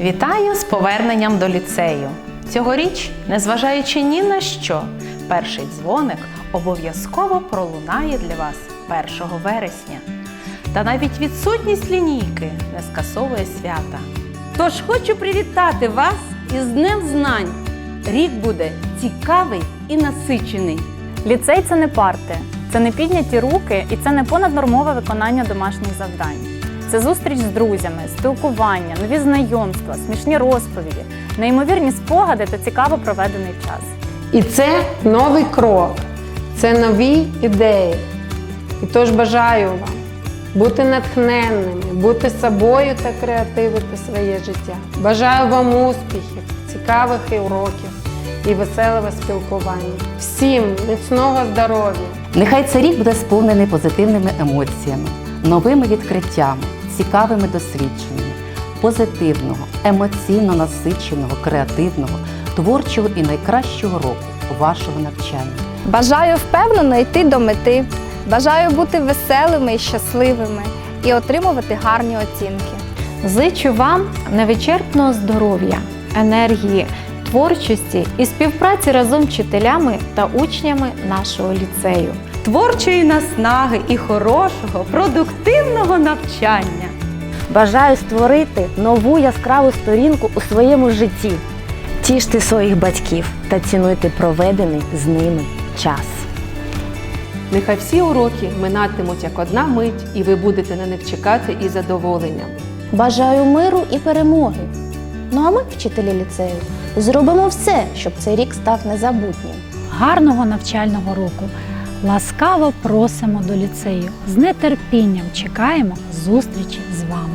Вітаю з поверненням до ліцею. Цьогоріч, незважаючи ні на що, перший дзвоник обов'язково пролунає для вас 1 вересня. Та навіть відсутність лінійки не скасовує свята. Тож хочу привітати вас із Днем знань. Рік буде цікавий і насичений. Ліцей це не парти, це не підняті руки і це не понаднормове виконання домашніх завдань. Це зустріч з друзями, спілкування, нові знайомства, смішні розповіді, неймовірні спогади та цікаво проведений час. І це новий крок, це нові ідеї. І тож бажаю вам бути натхненними, бути собою та креативити своє життя. Бажаю вам успіхів, цікавих і уроків і веселого спілкування. Всім міцного здоров'я! Нехай цей рік буде сповнений позитивними емоціями, новими відкриттями, цікавими досвідченнями, позитивного, емоційно насиченого, креативного, творчого і найкращого року вашого навчання. Бажаю впевнено йти до мети. Бажаю бути веселими і щасливими і отримувати гарні оцінки. Зичу вам невичерпного здоров'я, енергії, творчості і співпраці разом з вчителями та учнями нашого ліцею. Творчої наснаги і хорошого, продуктивного навчання. Бажаю створити нову яскраву сторінку у своєму житті. Тіште своїх батьків та цінуйте проведений з ними час. Нехай всі уроки минатимуть як одна мить, і ви будете на них чекати із задоволенням. Бажаю миру і перемоги. Ну а ми, вчителі ліцею, зробимо все, щоб цей рік став незабутнім. гарного навчального року. Ласкаво просимо до ліцею. З нетерпінням чекаємо зустрічі з вами.